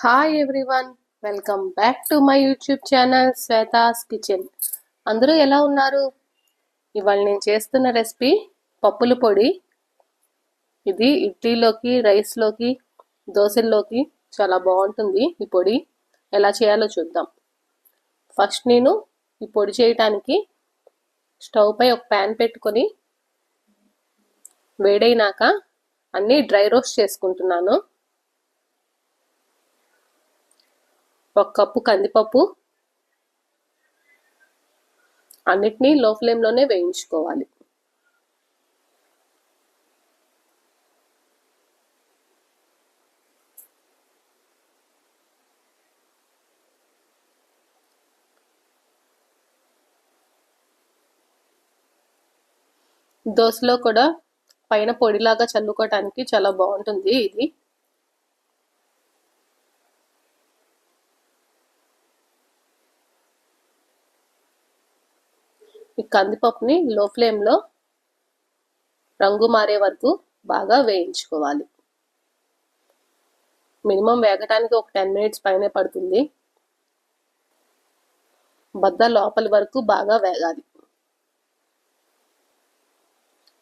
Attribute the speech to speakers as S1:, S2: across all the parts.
S1: Hi everyone welcome back to my YouTube channel Shweta's kitchen అందరూ ఎలా ఉన్నారు? ఇవాళ నేను చేస్తున్న రెసిపీ పప్పుల పొడి. ఇది ఇడ్లీలోకి రైస్లోకి దోశల్లోకి చాలా బాగుంటుంది ఈ పొడి. ఎలా చేయాలో చూద్దాం. ఫస్ట్ నేను ఈ పొడి చేయటానికి స్టవ్ పై ఒక ప్యాన్ పెట్టుకొని వేడైనాక అన్నీ డ్రై రోస్ట్ చేసుకుంటున్నాను. ఒక కప్పు కందిపప్పు. అన్నిటినీ లో ఫ్లేమ్లోనే వేయించుకోవాలి. దోశలో కూడా పైన పొడిలాగా చల్లుకోవటానికి చాలా బాగుంటుంది ఇది. ఈ కందిపప్పుని లో ఫ్లేమ్లో రంగు మారే వరకు బాగా వేయించుకోవాలి. మినిమం వేగటానికి ఒక టెన్ మినిట్స్ పైనే పడుతుంది. బద్ద లోపలి వరకు బాగా వేగాలి.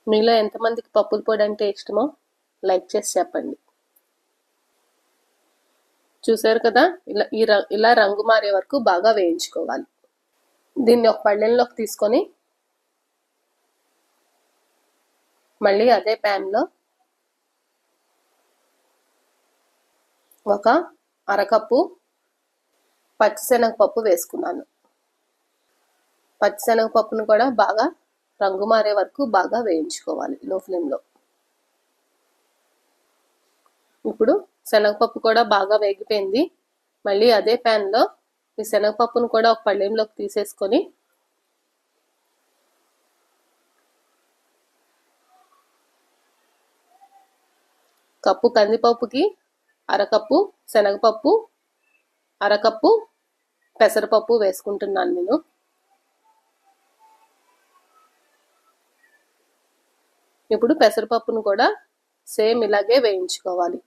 S1: మీలో ఎంతమందికి పప్పుల పొడి అంటే ఇష్టమో లైక్ చేసి చెప్పండి. చూసారు కదా? ఇలా ఈ ఇలా రంగు మారే వరకు బాగా వేయించుకోవాలి. దీన్ని ఒక పళ్ళెంలోకి తీసుకొని మళ్ళీ అదే ప్యాన్లో ఒక అరకప్పు పచ్చిశనగపప్పు వేసుకున్నాను. పచ్చిశనగపప్పును కూడా బాగా రంగు మారే వరకు బాగా వేయించుకోవాలి లో ఫ్లేమ్లో. ఇప్పుడు శనగపప్పు కూడా బాగా వేగిపోయింది. మళ్ళీ అదే ప్యాన్లో ఈ శనగపప్పును కూడా ఒక పళ్ళెంలోకి తీసేసుకొని కప్పు కందిపప్పుకి అరకప్పు శనగపప్పు అరకప్పు పెసరపప్పు వేసుకుంటున్నాను నేను. ఇప్పుడు పెసరపప్పును కూడా సేమ్ ఇలాగే వేయించుకోవాలి.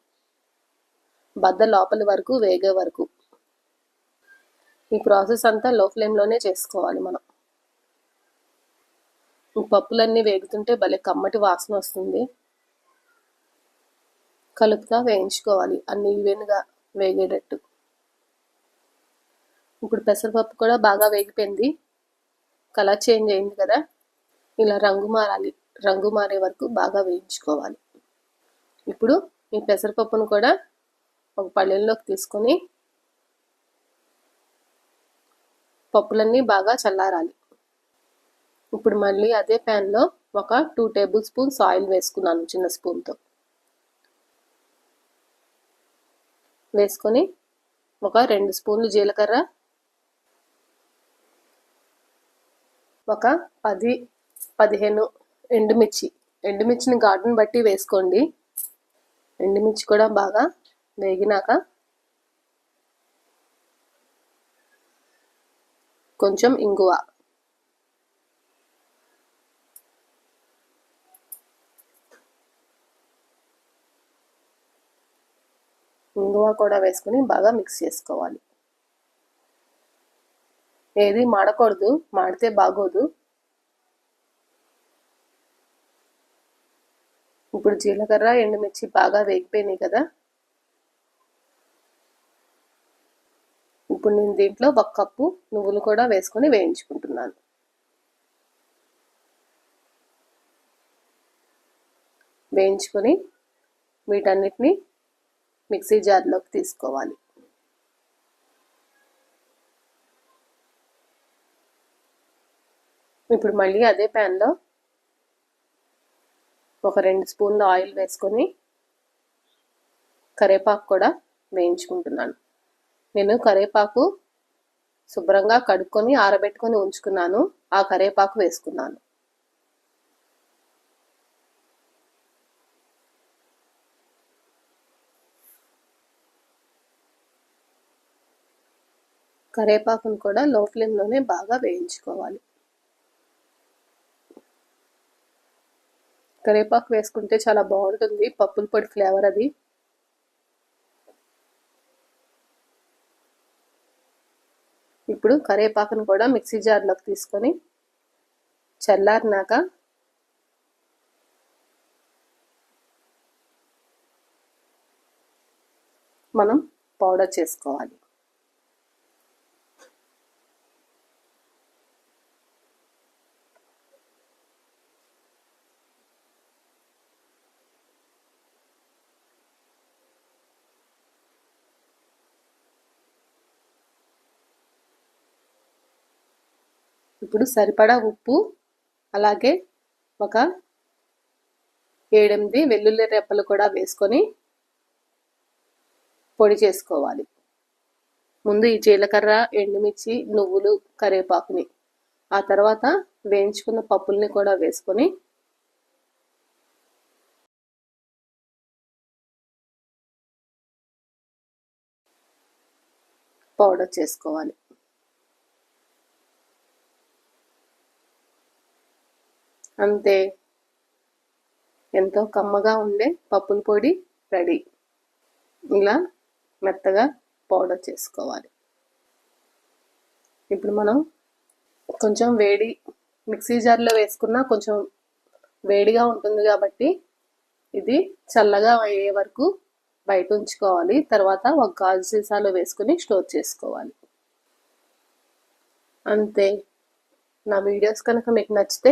S1: బద్ద లోపలి వరకు వేగే వరకు. ఈ ప్రాసెస్ అంతా లో ఫ్లేమ్లోనే చేసుకోవాలి మనం. పప్పులన్నీ వేగుతుంటే భలే కమ్మటి వాసన వస్తుంది. కలుపుతా వేయించుకోవాలి. అన్ని ఈవెన్గా వేగేటట్టు. ఇప్పుడు పెసరపప్పు కూడా బాగా వేగిపోయింది. కలర్ చేంజ్ అయింది కదా? ఇలా రంగు మారాలి. రంగు మారే వరకు బాగా వేయించుకోవాలి. ఇప్పుడు ఈ పెసరపప్పును కూడా ఒక పళ్ళెంలోకి తీసుకొని పప్పులన్నీ బాగా చల్లారాలి. ఇప్పుడు మళ్ళీ అదే ప్యాన్లో ఒక టూ టేబుల్ స్పూన్స్ ఆయిల్ వేసుకున్నాను చిన్న స్పూన్తో. వేసుకొని ఒక రెండు స్పూన్లు జీలకర్ర ఒక పది పదిహేను ఎండుమిర్చి. ఎండుమిర్చిని ఘాటును బట్టి వేసుకోండి. ఎండుమిర్చి కూడా బాగా వేగినాక కొంచెం ఇంగువ. ఇంగువ కూడా వేసుకుని బాగా మిక్స్ చేసుకోవాలి. ఏది మాడకూడదు మాడితే బాగోదు. ఇప్పుడు జీలకర్ర ఎండుమిర్చి బాగా వేగిపోయినాయి కదా. ఇప్పుడు నేను దీంట్లో ఒక కప్పు నువ్వులు కూడా వేసుకొని వేయించుకుంటున్నాను. వేయించుకొని వీటన్నిటిని మిక్సీ జార్లోకి తీసుకోవాలి. ఇప్పుడు మళ్ళీ అదే ప్యాన్లో ఒక రెండు స్పూన్ల ఆయిల్ వేసుకొని కరేపాకు కూడా వేయించుకుంటున్నాను. నేను కరేపాకు శుభ్రంగా కడుక్కొని ఆరబెట్టుకొని ఉంచుకున్నాను. ఆ కరేపాకు వేసుకున్నాను. కరేపాకును కూడా లో ఫ్లేమ్లోనే బాగా వేయించుకోవాలి. కరేపాకు వేసుకుంటే చాలా బాగుంటుంది. పప్పుల పొడి ఫ్లేవర్ అది. ఇప్పుడు కరివేపాకును కూడా మిక్సీ జార్లోకి తీసుకొని చల్లారినాక మనం పౌడర్ చేసుకోవాలి. ఇప్పుడు సరిపడా ఉప్పు అలాగే ఒక ఏడెనిమిది వెల్లుల్లి రెప్పలు కూడా వేసుకొని పొడి చేసుకోవాలి. ముందు ఈ జీలకర్ర ఎండుమిర్చి నువ్వులు కరివేపాకుని ఆ తర్వాత వేయించుకున్న పప్పుల్ని కూడా వేసుకొని పౌడర్ చేసుకోవాలి. అంతే. ఎంతో కమ్మగా ఉండే పప్పుల పొడి రెడీ. ఇలా మెత్తగా పౌడర్ చేసుకోవాలి. ఇప్పుడు మనం కొంచెం వేడి మిక్సీ జార్లో వేసుకున్నా కొంచెం వేడిగా ఉంటుంది కాబట్టి ఇది చల్లగా అయ్యే వరకు బయట ఉంచుకోవాలి. తర్వాత ఒక గాజు సీసాలో వేసుకుని స్టోర్ చేసుకోవాలి. అంతే. నా వీడియోస్ కనుక మీకు నచ్చితే